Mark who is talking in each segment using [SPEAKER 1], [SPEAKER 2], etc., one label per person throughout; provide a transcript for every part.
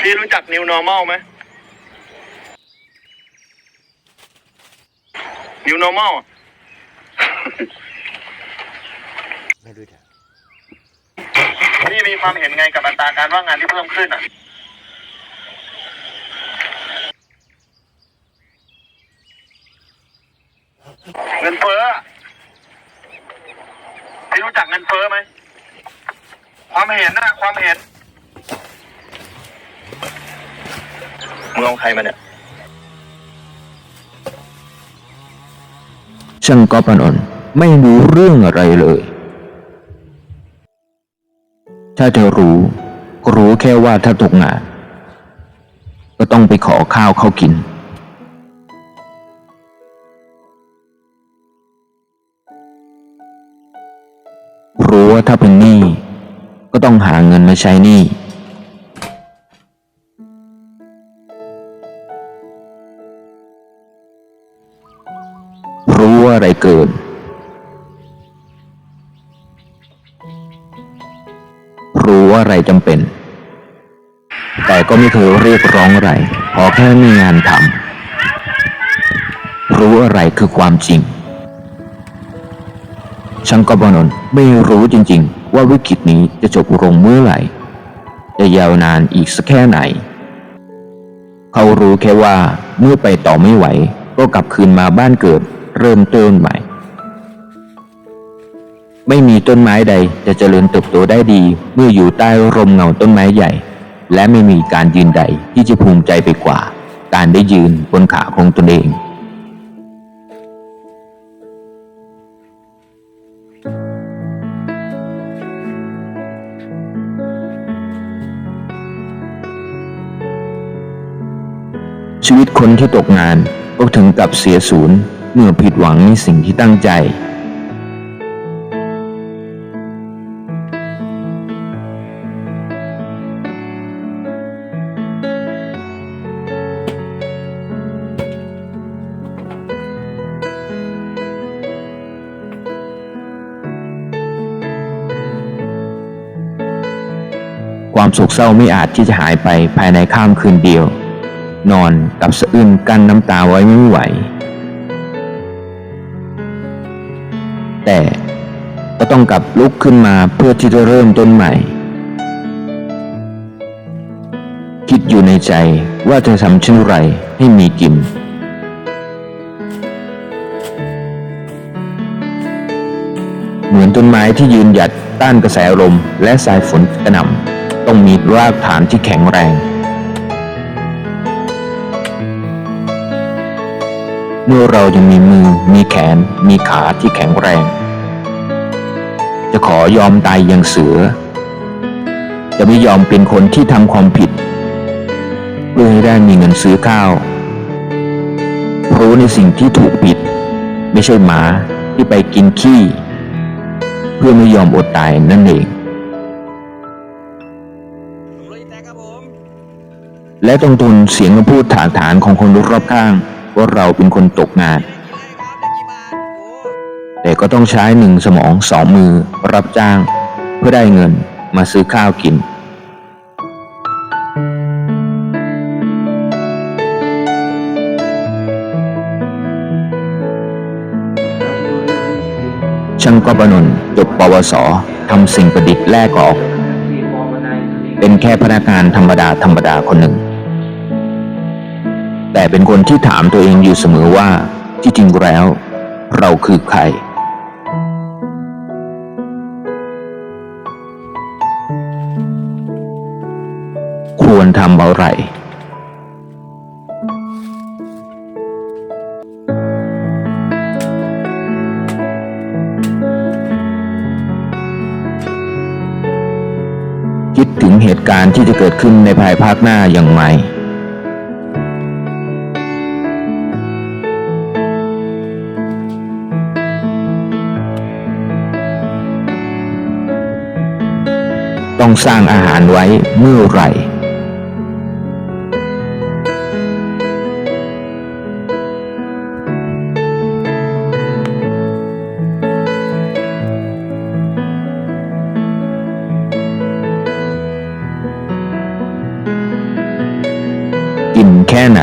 [SPEAKER 1] พี่รู้จัก New Normal ไหม New Normal อะ
[SPEAKER 2] ไม่รู้จัก
[SPEAKER 1] พี่มีความเห็นไงกับอัตราการว่างงานที่เพิ่มขึ้นอะ เงินเฟ้ออะพี่รู้จักเงินเฟ้อไหม ความเห็นนะความเห็น มึงเอาใครมาเนี่ย
[SPEAKER 3] ช่างก๊อปอนนไม่รู้เรื่องอะไรเลย ถ้าเธอรู้ ก็รู้แค่ว่าถ้าตกงาน ก็ต้องไปขอข้าวเขากิน รู้ว่าถ้าเป็นหนี้ก็ต้องหาเงินมาใช้หนี้ รู้ว่าอะไรเกิน รู้ว่าอะไรจำเป็น แต่ก็ไม่เคยเรียกร้องอะไรขอแค่มีงานทำ รู้อะไรคือความจริง ช่างกบนนท์ไม่รู้จริง ๆ ว่าวิกฤตนี้จะจบลงเมื่อไหร่ จะยาวนานอีกสักแค่ไหน เขารู้แค่ว่าเมื่อไปต่อไม่ไหวก็กลับคืนมาบ้านเกิด เริ่มต้นใหม่ ไม่มีต้นไม้ใดจะเจริญเติบโตได้ดี เมื่ออยู่ใต้ร่มเงาต้นไม้ใหญ่ และไม่มีการยืนใดที่จะภูมิใจไปกว่า การได้ยืนบนขาของตนเอง ชีวิตคนที่ตกงานก็ถึงกับเสียศูนย์ เมื่อผิดหวังในสิ่งที่ตั้งใจ ความโศกเศร้าไม่อาจที่จะหายไปภายในข้ามคืนเดียว นอนกับสะอื้นกั้นน้ำตาไว้ไม่ไหว แต่ ก็ต้องกลับลุกขึ้นมาเพื่อที่จะเริ่มต้นใหม่ คิดอยู่ในใจว่าจะทำเช่นไรให้มีกินเหมือนต้นไม้ที่ยืนหยัดต้านกระแสลมและสายฝนกระหน่ำต้องมีรากฐานที่แข็งแรง เมื่อเรายังมีมือ มีแขน มีขาที่แข็งแรง จะขอยอมตายอย่างเสือ จะไม่ยอมเป็นคนที่ทำความผิด เพื่อให้ได้มีเงินซื้อข้าว รู้ในสิ่งที่ถูกผิด ไม่ใช่หมาที่ไปกินขี้ เพื่อไม่ยอมอดตายนั่นเองและต้องทนเสียงคำพูดถากถางของคนรอบข้าง ว่าเราเป็นคนตกงาน แต่ก็ต้องใช้หนึ่งสมองสองมือรับจ้าง เพื่อได้เงินมาซื้อข้าวกิน ช่างกบนนจบปวสทำสิ่งประดิษฐ์แลกออก เป็นแค่พนักงานธรรมดาธรรมดาคนหนึ่ง แต่เป็นคนที่ถามตัวเองอยู่เสมอว่าที่จริงแล้ว เราคือใคร ควรทำอะไรคิดถึงเหตุการณ์ที่จะเกิดขึ้นในภายภาคหน้าอย่างไร ต้องสร้างอาหารไว้เมื่อไหร่อิ่มแค่ไหน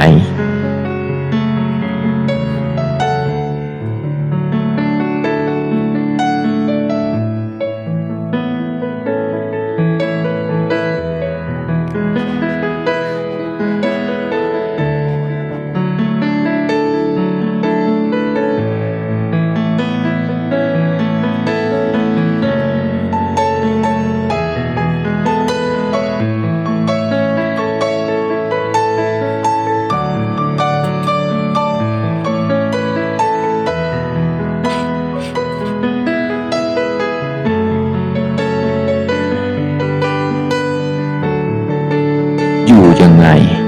[SPEAKER 3] ไง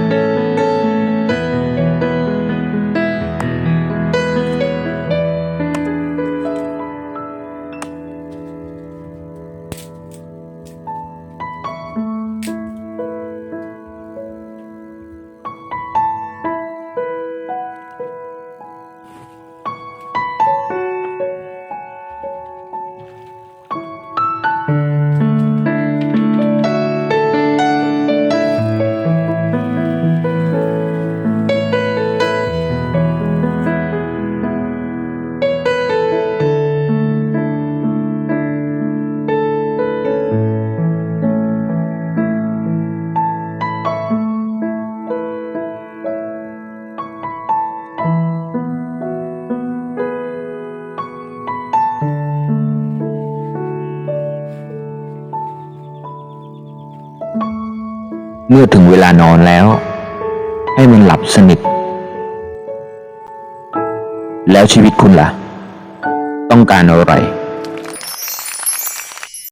[SPEAKER 3] เมื่อถึงเวลานอนแล้ว ให้มันหลับสนิท แล้วชีวิตคุณล่ะ ต้องการอะไร